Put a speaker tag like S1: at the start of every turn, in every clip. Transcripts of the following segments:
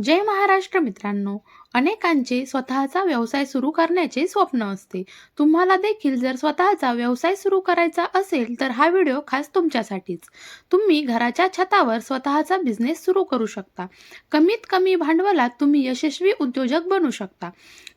S1: जय महाराष्ट्र मित्रांनो. अनेकांचे स्वतःचा व्यवसाय सुरू करण्याचे स्वप्न असते. तुम्हाला देखील जर स्वतःचा व्यवसाय सुरू करायचा असेल तर हा व्हिडिओ खास तुमच्यासाठीच. तुम्ही घराच्या छतावर स्वतःचा बिझनेस सुरू करू शकता. कमीत कमी भांडवलात तुम्ही यशस्वी उद्योजक बनू शकता.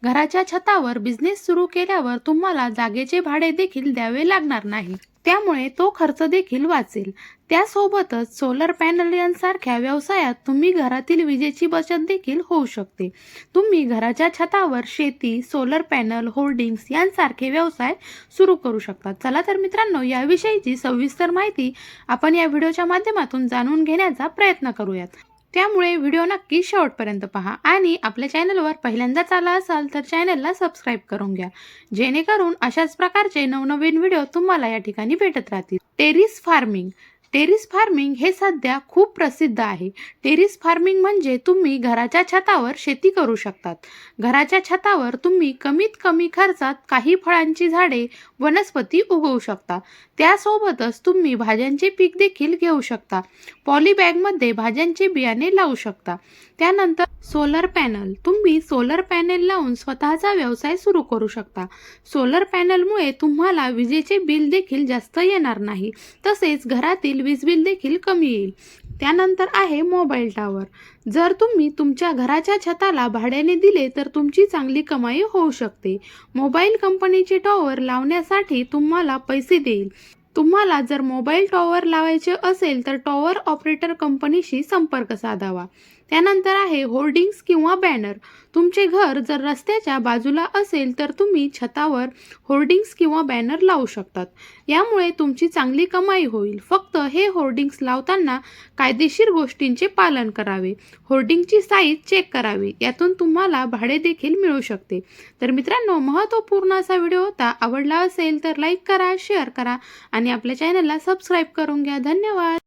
S1: घराच्या छतावर बिझनेस सुरू केल्यावर तुम्हाला जागेचे भाडे देखील द्यावे लागणार नाही. त्यामुळे तो खर्च देखील वाचेल. त्यासोबतच सोलर पॅनल यांसारख्या व्यवसायात तुम्ही घरातील विजेची बचत देखील होऊ शकते. तुम्ही घराच्या छतावर शेती सोलर पॅनल होर्डिंग्स यांसारखे व्यवसाय सुरू करू शकता. चला तर मित्रांनो याविषयीची सविस्तर माहिती आपण या व्हिडिओच्या माध्यमातून जाणून घेण्याचा प्रयत्न करूयात. त्यामुळे व्हिडिओ नक्की शेवटपर्यंत पहा आणि आपल्या चॅनलवर पहिल्यांदाच आला असाल तर चॅनलला सबस्क्राईब करून घ्या. जेणेकरून अशाच प्रकारचे नवनवीन व्हिडिओ तुम्हाला या ठिकाणी भेटत राहतील. टेरिस फार्मिंग टेरिस फार्मिंग हे सध्या खूप प्रसिद्ध आहे. टेरिस फार्मिंग म्हणजे तुम्ही घराच्या छतावर शेती करू शकतात. घराच्या छतावर तुम्ही कमीत कमी खर्चात काही फळांची झाडे वनस्पती उगवू शकता. त्यासोबतच तुम्ही भाज्यांचे पीक देखील घेऊ शकता. पॉलीबॅगमध्ये भाज्यांचे बियाणे लावू शकता. त्यानंतर सोलर पॅनल. तुम्ही सोलर पॅनल लावून स्वतःचा व्यवसाय सुरू करू शकता. सोलर पॅनलमुळे तुम्हाला विजेचे बिल देखील जास्त येणार नाही. तसेच घरातील वीज बिल देखील कमी येईल. त्यानंतर आहे मोबाईल टॉवर. जर तुम्ही तुमच्या घराच्या छताला भाड्याने दिले तर तुमची चांगली कमाई होऊ शकते. मोबाईल कंपनीचे टॉवर लावण्यासाठी तुम्हाला पैसे देईल. तुम्हाला जर मोबाईल टॉवर लावायचे असेल तर टॉवर ऑपरेटर कंपनीशी संपर्क साधावा. त्यानंतर आहे होर्डिंग्स किंवा बॅनर. तुमचे घर जर रस्त्याच्या बाजूला असेल तर तुम्ही छतावर होर्डिंग्स किंवा बॅनर लावू शकतात. यामुळे तुमची चांगली कमाई होईल. फक्त हे होर्डिंग्स लावताना कायदेशीर गोष्टींचे पालन करावे. होर्डिंगची साईज चेक करावी. यातून तुम्हाला भाडे देखील मिळू शकते. तर मित्रांनो महत्त्वपूर्ण असा व्हिडिओ होता. आवडला असेल तर लाईक करा शेअर करा आणि आणि आपल्या चॅनलला सबस्क्राईब करून घ्या. धन्यवाद.